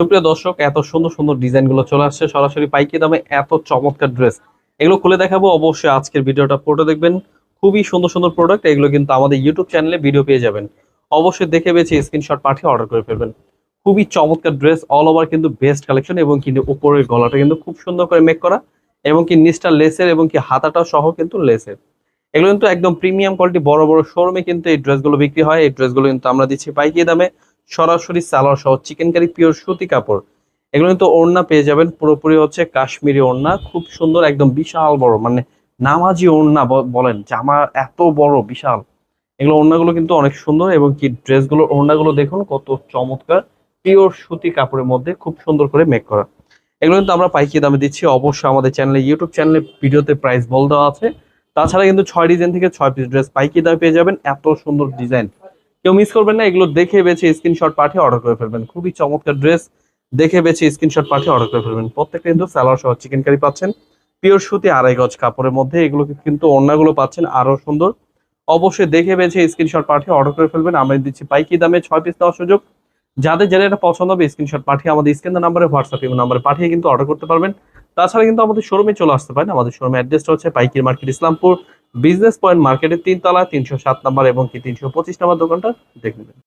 সুপ্রিয় দর্শক, এত সুন্দর সুন্দর ডিজাইনগুলো চলে আসছে। সরাসরি পাইকি দামে এত চমৎকার ড্রেস। এগুলো খুলে দেখাবো, অবশ্যই আজকের ভিডিওটা পুরোটা দেখবেন। খুবই সুন্দর সুন্দর প্রোডাক্ট এগুলো কিন্তু আমাদের ইউটিউব চ্যানেলে ভিডিও পেয়ে যাবেন। অবশ্যই দেখে বেছে স্ক্রিনশট পাঠিয়ে অর্ডার করে ফেলবেন। খুবই চমৎকার ড্রেস অল ওভার কিন্তু বেস্ট কালেকশন এবং কিন্তু উপরের গলাটা কিন্তু খুব সুন্দর করে মেক করা। এবং কি নিচটা লেসের এবং কি হাতাটা সহ কিন্তু লেসের এগুলো কিন্তু একদম প্রিমিয়াম কোয়ালিটি বড় বড় শোরুমে কিন্তু এই ড্রেসগুলো বিক্রি হয়। এই ড্রেসগুলো কিন্তু আমরা দিচ্ছি পাইকি দামে। সরাসরি সালোয়ার সহ চিকেন কারি পিওর সুতি কাপড়। এগুলো কিন্তু ওড়না পেয়ে যাবেন। পুরোপুরি হচ্ছে কাশ্মীরি ওড়না। খুব সুন্দর, একদম বিশাল বড়। মানে নামাজি ওড়না বলেন জামা এত বড়, বিশাল। এগুলো ওড়নাগুলো কিন্তু অনেক সুন্দর এবং কি ড্রেসগুলো ওড়নাগুলো দেখুন, কত চমৎকার। পিওর সুতি কাপড়ের মধ্যে খুব সুন্দর করে মেক করা। এগুলো কিন্তু আমরা পাইকি দামে দিচ্ছি। অবশ্যই আমাদের চ্যানেলে ইউটিউব চ্যানেলে ভিডিওতে প্রাইস বল দেওয়া আছে। তাছাড়া কিন্তু ছয় ডিজাইন থেকে ছয় পিস ড্রেস পাইকি দামে পেয়ে যাবেন। এত সুন্দর ডিজাইন কেউ মিস করবেন না, এগুলো দেখে বেছে স্ক্রিনশট পাঠিয়ে অর্ডার করে ফেলবেন। খুবই চমৎকার ড্রেস দেখে বেছে স্ক্রিনশট পাঠিয়ে অর্ডার করে ফেলবেন। প্রত্যেকটা কিন্তু স্যালার সহ চিকেন কারি পাচ্ছেন। পিওর সুতি আড়াই গজ কাপড়ের মধ্যে এগুলো কিন্তু ওড়নাগুলো পাচ্ছেন, আরও সুন্দর। অবশ্যই দেখে বেছে স্ক্রিনশট পাঠিয়ে অর্ডার করে ফেলবেন। আমরা দিচ্ছি পাইকি দামে ছয় পিস দেওয়ার সুযোগ। যাদের যাদের এটা পছন্দ হবে স্ক্রিনশট পাঠিয়ে আমাদের স্ক্রিন নাম্বারে হোয়াটসঅ্যাপ ইমো নাম্বারে পাঠিয়ে কিন্তু অর্ডার করতে পারবেন। তাছাড়া কিন্তু আমাদের শোরুমে চলে আসতে পারেন। আমাদের শোরুমে অ্যাড্রেসটা হচ্ছে পাইকির মার্কেট ইসলামপুর। বিজনেস পয়েন্ট মার্কেটের তিনতলা তিনশো সাত নাম্বার এবং কি তিনশো পঁচিশ নাম্বার দোকানটা দেখবেন